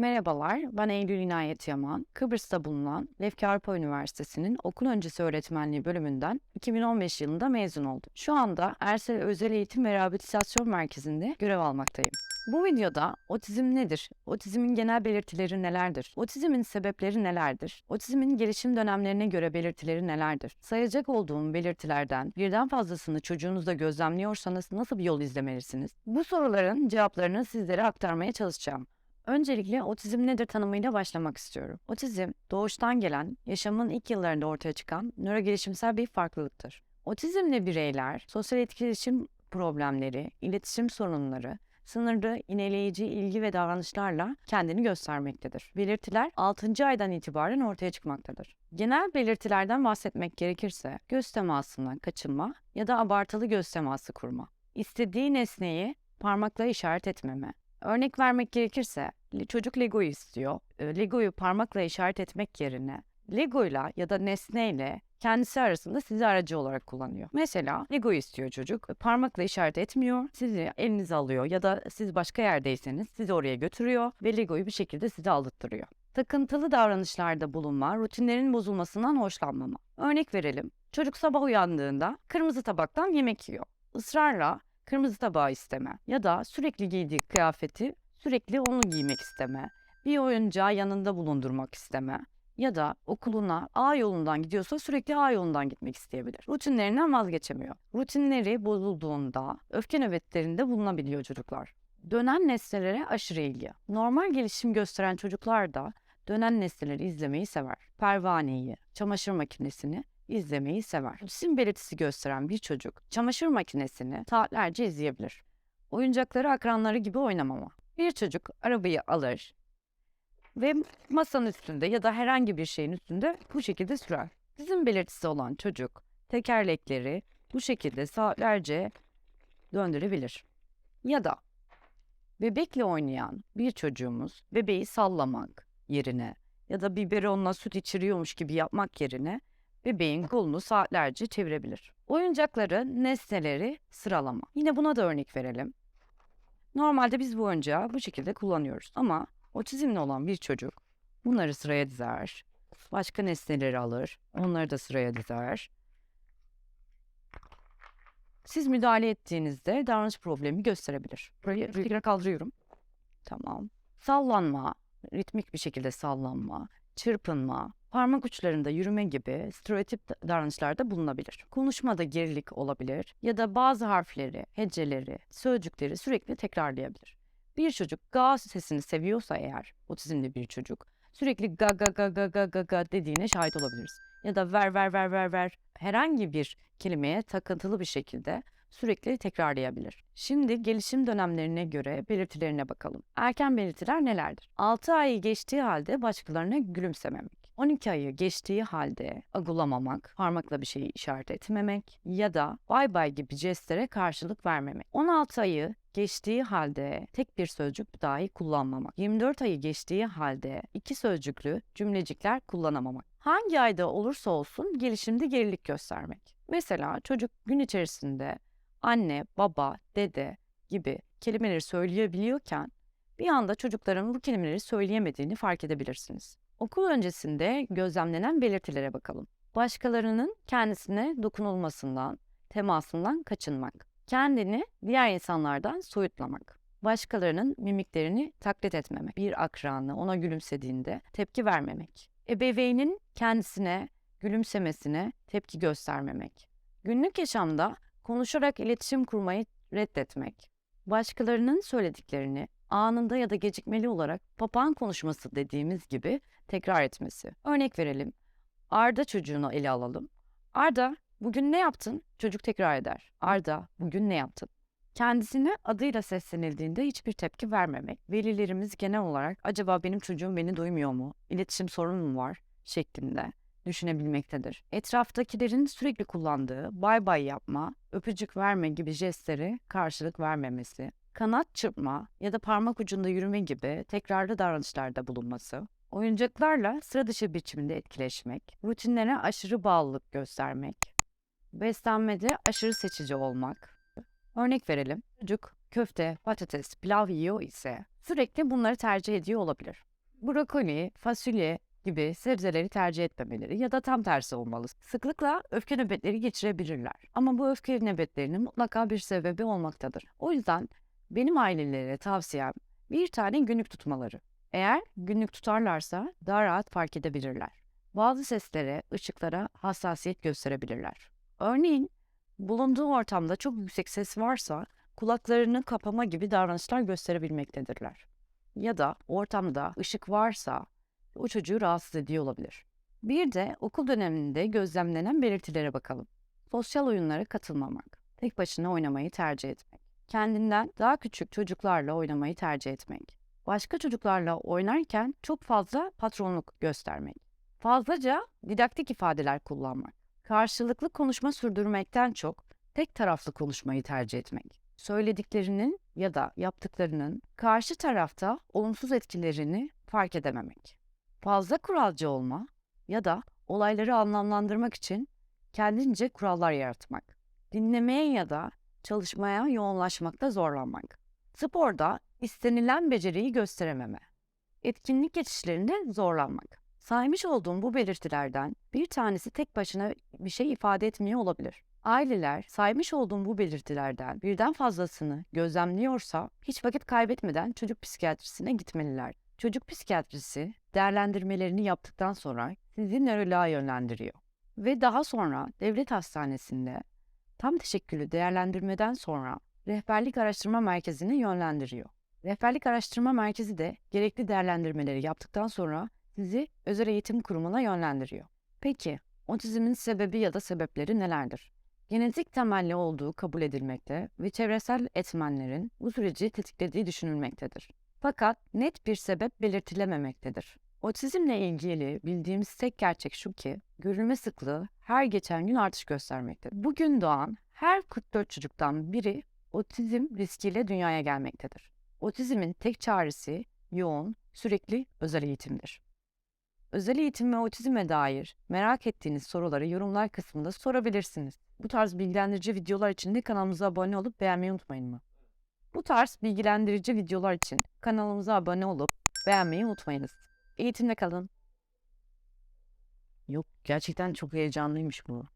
Merhabalar, ben Eylül İnayet Yaman. Kıbrıs'ta bulunan Lefke Avrupa Üniversitesi'nin okul öncesi öğretmenliği bölümünden 2015 yılında mezun oldum. Şu anda Ersel Özel Eğitim ve Rehabilitasyon Merkezi'nde görev almaktayım. Bu videoda otizm nedir? Otizmin genel belirtileri nelerdir? Otizmin sebepleri nelerdir? Otizmin gelişim dönemlerine göre belirtileri nelerdir? Sayacak olduğum belirtilerden birden fazlasını çocuğunuzda gözlemliyorsanız nasıl bir yol izlemelisiniz? Bu soruların cevaplarını sizlere aktarmaya çalışacağım. Öncelikle otizm nedir tanımıyla başlamak istiyorum. Otizm, doğuştan gelen, yaşamın ilk yıllarında ortaya çıkan nörogelişimsel bir farklılıktır. Otizmli bireyler, sosyal etkileşim problemleri, iletişim sorunları, sınırlı, ineleyici ilgi ve davranışlarla kendini göstermektedir. Belirtiler 6. aydan itibaren ortaya çıkmaktadır. Genel belirtilerden bahsetmek gerekirse göz temasından kaçınma ya da abartılı göz teması kurma, istediği nesneyi parmakla işaret etmeme, Örnek vermek gerekirse çocuk Lego'yu istiyor. E, Lego'yu parmakla işaret etmek yerine Lego'yla ya da nesneyle kendisi arasında sizi aracı olarak kullanıyor. Mesela Lego istiyor çocuk. Parmakla işaret etmiyor. Sizi elinize alıyor ya da siz başka yerdeyseniz sizi oraya götürüyor ve Lego'yu bir şekilde size aldıttırıyor. Takıntılı davranışlarda bulunma, rutinlerin bozulmasından hoşlanmama. Örnek verelim. Çocuk sabah uyandığında kırmızı tabaktan yemek yiyor. Israrla kırmızı tabağı isteme ya da sürekli giydiği kıyafeti sürekli onu giymek isteme, bir oyuncağı yanında bulundurmak isteme ya da okuluna A yolundan gidiyorsa sürekli A yolundan gitmek isteyebilir. Rutinlerinden vazgeçemiyor. Rutinleri bozulduğunda öfke nöbetlerinde bulunabiliyor çocuklar. Dönen nesnelere aşırı ilgi. Normal gelişim gösteren çocuklar da dönen nesneleri izlemeyi sever. Pervaneyi, çamaşır makinesini izlemeyi sever. Otizm belirtisi gösteren bir çocuk çamaşır makinesini saatlerce izleyebilir. Oyuncakları akranları gibi oynamama. Bir çocuk arabayı alır ve masanın üstünde ya da herhangi bir şeyin üstünde bu şekilde sürer. Otizm belirtisi olan çocuk tekerlekleri bu şekilde saatlerce döndürebilir. Ya da bebekle oynayan bir çocuğumuz bebeği sallamak yerine ya da biberonla süt içiriyormuş gibi yapmak yerine bebeğin kolunu saatlerce çevirebilir. Oyuncakları, nesneleri sıralama. Yine buna da örnek verelim. Normalde biz bu oyuncağı bu şekilde kullanıyoruz ama otizmli olan bir çocuk bunları sıraya dizer. Başka nesneleri alır, onları da sıraya dizer. Siz müdahale ettiğinizde davranış problemi gösterebilir. Burayı tekrar kaldırıyorum. Tamam. Sallanma, ritmik bir şekilde sallanma, çırpınma, parmak uçlarında yürüme gibi stereotip davranışlarda bulunabilir. Konuşmada gerilik olabilir ya da bazı harfleri, heceleri, sözcükleri sürekli tekrarlayabilir. Bir çocuk ga sesini seviyorsa eğer, otizmli bir çocuk, sürekli ga ga ga ga ga ga ga dediğine şahit olabiliriz. Ya da ver ver ver ver ver herhangi bir kelimeye takıntılı bir şekilde sürekli tekrarlayabilir. Şimdi gelişim dönemlerine göre belirtilerine bakalım. Erken belirtiler nelerdir? 6 ayı geçtiği halde başkalarına gülümsememek. 12 ayı geçtiği halde agulamamak, parmakla bir şeyi işaret etmemek ya da bay bay gibi jestlere karşılık vermemek. 16 ayı geçtiği halde tek bir sözcük dahi kullanmamak. 24 ayı geçtiği halde iki sözcüklü cümlecikler kullanamamak. Hangi ayda olursa olsun gelişimde gerilik göstermek. Mesela çocuk gün içerisinde anne, baba, dede gibi kelimeleri söyleyebiliyorken bir anda çocukların bu kelimeleri söyleyemediğini fark edebilirsiniz. Okul öncesinde gözlemlenen belirtilere bakalım. Başkalarının kendisine dokunulmasından, temasından kaçınmak. Kendini diğer insanlardan soyutlamak. Başkalarının mimiklerini taklit etmemek. Bir akranı ona gülümsediğinde tepki vermemek. Ebeveynin kendisine gülümsemesine tepki göstermemek. Günlük yaşamda konuşarak iletişim kurmayı reddetmek. Başkalarının söylediklerini anında ya da gecikmeli olarak papağan konuşması dediğimiz gibi tekrar etmesi. Örnek verelim. Arda çocuğunu ele alalım. Arda bugün ne yaptın? Çocuk tekrar eder. Arda bugün ne yaptın? Kendisine adıyla seslenildiğinde hiçbir tepki vermemek. Velilerimiz genel olarak acaba benim çocuğum beni duymuyor mu? İletişim sorunu mu var? şeklinde düşünebilmektedir. Etraftakilerin sürekli kullandığı bay bay yapma, öpücük verme gibi jestleri karşılık vermemesi, kanat çırpma ya da parmak ucunda yürüme gibi tekrarlı davranışlarda bulunması, oyuncaklarla sıra dışı biçimde etkileşmek, rutinlere aşırı bağlılık göstermek, beslenmede aşırı seçici olmak. Örnek verelim, çocuk köfte, patates, pilav yiyor ise sürekli bunları tercih ediyor olabilir. Brokoli, fasulye gibi sebzeleri tercih etmemeleri ya da tam tersi olmalı. Sıklıkla öfke nöbetleri geçirebilirler. Ama bu öfke nöbetlerinin mutlaka bir sebebi olmaktadır. O yüzden benim ailelere tavsiyem bir tane günlük tutmaları. Eğer günlük tutarlarsa daha rahat fark edebilirler. Bazı seslere, ışıklara hassasiyet gösterebilirler. Örneğin bulunduğu ortamda çok yüksek ses varsa kulaklarını kapama gibi davranışlar gösterebilmektedirler. Ya da ortamda ışık varsa o çocuğu rahatsız ediyor olabilir. Bir de okul döneminde gözlemlenen belirtilere bakalım. Sosyal oyunlara katılmamak, tek başına oynamayı tercih etmek, kendinden daha küçük çocuklarla oynamayı tercih etmek, başka çocuklarla oynarken çok fazla patronluk göstermek, fazlaca didaktik ifadeler kullanmak, karşılıklı konuşma sürdürmekten çok tek taraflı konuşmayı tercih etmek, söylediklerinin ya da yaptıklarının karşı tarafta olumsuz etkilerini fark edememek, fazla kuralcı olma ya da olayları anlamlandırmak için kendince kurallar yaratmak, dinlemeye ya da çalışmaya yoğunlaşmakta zorlanmak, sporda istenilen beceriyi gösterememe, etkinlik geçişlerinde zorlanmak. Saymış olduğum bu belirtilerden bir tanesi tek başına bir şey ifade etmiyor olabilir. Aileler saymış olduğum bu belirtilerden birden fazlasını gözlemliyorsa hiç vakit kaybetmeden çocuk psikiyatrisine gitmeliler. Çocuk psikiyatrisi değerlendirmelerini yaptıktan sonra sizi nöroloğa yönlendiriyor. Ve daha sonra devlet hastanesinde tam teşekküllü değerlendirmeden sonra rehberlik araştırma merkezine yönlendiriyor. Rehberlik araştırma merkezi de gerekli değerlendirmeleri yaptıktan sonra sizi özel eğitim kurumuna yönlendiriyor. Peki otizmin sebebi ya da sebepleri nelerdir? Genetik temelli olduğu kabul edilmekte ve çevresel etmenlerin bu süreci tetiklediği düşünülmektedir. Fakat net bir sebep belirtilememektedir. Otizmle ilgili bildiğimiz tek gerçek şu ki, görülme sıklığı her geçen gün artış göstermektedir. Bugün doğan her 44 çocuktan biri otizm riskiyle dünyaya gelmektedir. Otizmin tek çaresi yoğun, sürekli özel eğitimdir. Özel eğitim ve otizme dair merak ettiğiniz soruları yorumlar kısmında sorabilirsiniz. Bu tarz bilgilendirici videolar için de kanalımıza abone olup beğenmeyi unutmayın mı? Bu tarz bilgilendirici videolar için kanalımıza abone olup beğenmeyi unutmayınız. Eğitimde kalın. Yok gerçekten çok heyecanlıymış bu.